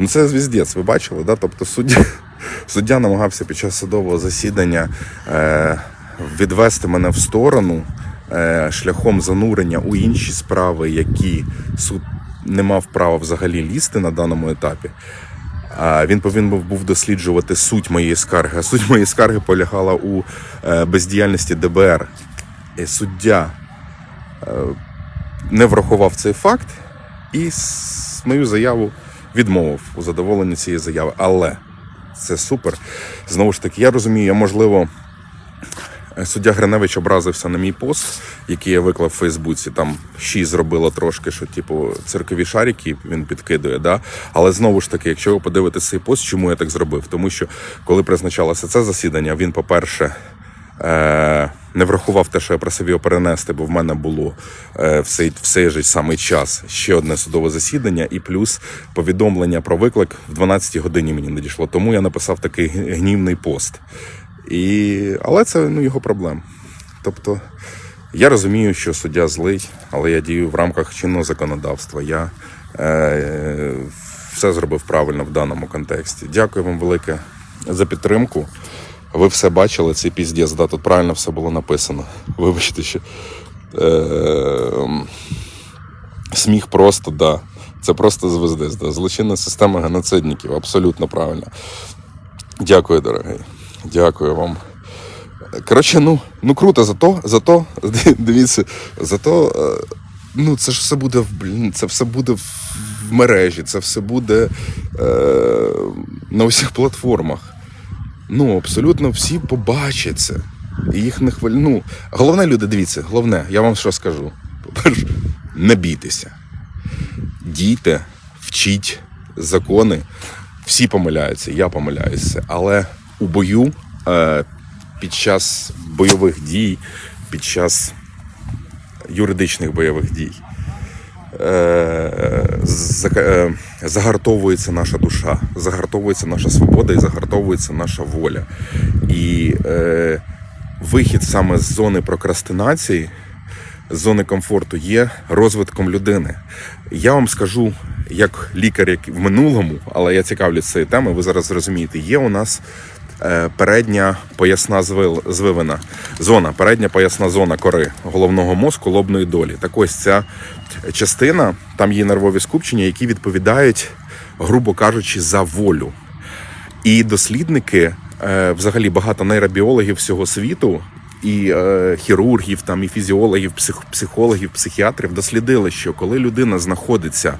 Ну це звіздець, ви бачили, да? Тобто суддя, суддя намагався під час судового засідання е, відвести мене в сторону е, шляхом занурення у інші справи, які суд не мав права взагалі лізти на даному етапі. Він повинен був досліджувати суть моєї скарги. А суть моєї скарги полягала у е, бездіяльності ДБР. І суддя е, не врахував цей факт і мою заяву відмовив у задоволенні цієї заяви. Але це супер. Знову ж таки, я розумію, я можливо. Суддя Гриневич образився на мій пост, який я виклав в Фейсбуці. Там ще й зробило трошки, що типу циркові шарики він підкидує. Да? Але знову ж таки, якщо ви подивитесь цей пост, чому я так зробив? Тому що коли призначалося це засідання, він, по-перше, е- не врахував те, що я просив його перенести, бо в мене було е, в цей, в цей же самий час ще одне судове засідання, і плюс повідомлення про виклик в 12 годині мені надійшло. Тому я написав такий гнівний пост. І... Але це ну, його проблем. Тобто, я розумію, що суддя злий, але я дію в рамках чинного законодавства. Я е, все зробив правильно в даному контексті. Дякую вам велике за підтримку. Ви все бачили, цей піздець, да, тут правильно все було написано. Вибачте, що е, сміх просто, да. Це просто звездець, да. Злочинна система геноцидників, абсолютно правильно. Дякую, дорогий. Дякую вам. Коротше, ну, ну круто, зато, зато, дивіться, зато, е, ну це ж все буде блін, це все буде в мережі, це все буде е, на усіх платформах. Ну, абсолютно всі побачать це. І їх не хвиль... Ну, головне, люди, дивіться, головне, я вам що скажу. По-перше, не бійтеся. Дійте, вчіть закони. Всі помиляються, я помиляюся. Але у бою е, під час бойових дій, під час юридичних бойових дій загартовується наша душа, загартовується наша свобода і загартовується наша воля. І е, вихід саме з зони прокрастинації, з зони комфорту є розвитком людини. Я вам скажу, як лікар, як в минулому, але я цікавлюсь цією темою, ви зараз зрозумієте, є у нас е, передня поясна звивина зона, передня поясна зона кори головного мозку лобної долі. Так ось ця частина, там є нервові скупчення, які відповідають, грубо кажучи, за волю. І дослідники, е, взагалі багато нейробіологів всього світу, і е, хірургів, там, і фізіологів, псих, психологів, психіатрів дослідили, що коли людина знаходиться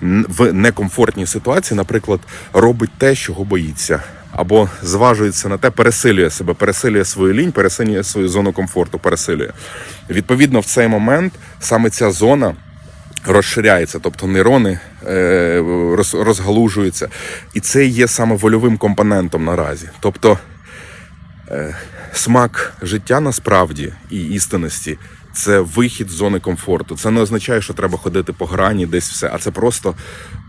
в некомфортній ситуації, наприклад, робить те, чого боїться, або зважується на те, пересилює себе, пересилює свою лінь, пересилює свою зону комфорту, пересилює. Відповідно, в цей момент саме ця зона розширяється, тобто нейрони е, роз, розгалужуються. І це є саме вольовим компонентом наразі. Тобто е, смак життя насправді і істинності це вихід з зони комфорту. Це не означає, що треба ходити по грані, десь все, а це просто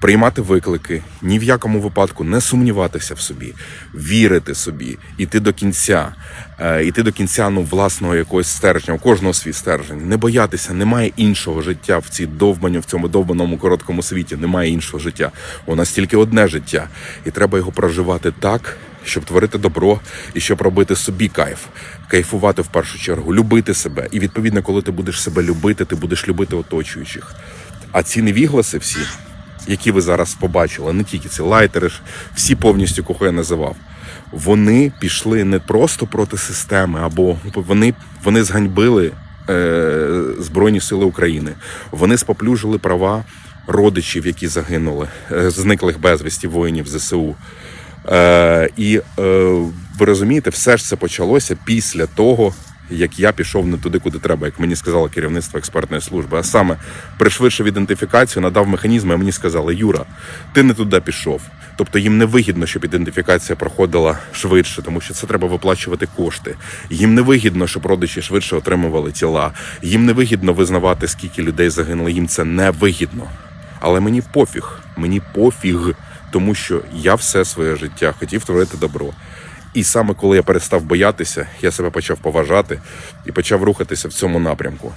приймати виклики, ні в якому випадку не сумніватися в собі, вірити собі, іти до кінця, е, іти до кінця ну, власного якогось стержня, у кожного свій стержень. Не боятися, немає іншого життя в цій довбані, в цьому довбаному короткому світі. Немає іншого життя. У нас тільки одне життя, і треба його проживати так, щоб творити добро і щоб робити собі кайф, кайфувати в першу чергу, любити себе. І відповідно, коли ти будеш себе любити, ти будеш любити оточуючих. А ці невігласи всі, які ви зараз побачили, не тільки ці лайтери, всі повністю, кого я називав, вони пішли не просто проти системи, або вони, вони зганьбили е, Збройні Сили України. Вони споплюжили права родичів, які загинули, е, зниклих безвісті воїнів ЗСУ. Е, і е, ви розумієте, все ж це почалося після того, як я пішов не туди, куди треба, як мені сказало керівництво експертної служби. А саме пришвидшив ідентифікацію, надав механізми, а мені сказали, Юра, ти не туди пішов. Тобто їм не вигідно, щоб ідентифікація проходила швидше, тому що це треба виплачувати кошти. Їм не вигідно, щоб родичі швидше отримували тіла. Їм не вигідно визнавати, скільки людей загинуло. Їм це не вигідно. Але мені пофіг, мені пофіг, тому що я все своє життя хотів творити добро. І саме коли я перестав боятися, я себе почав поважати і почав рухатися в цьому напрямку.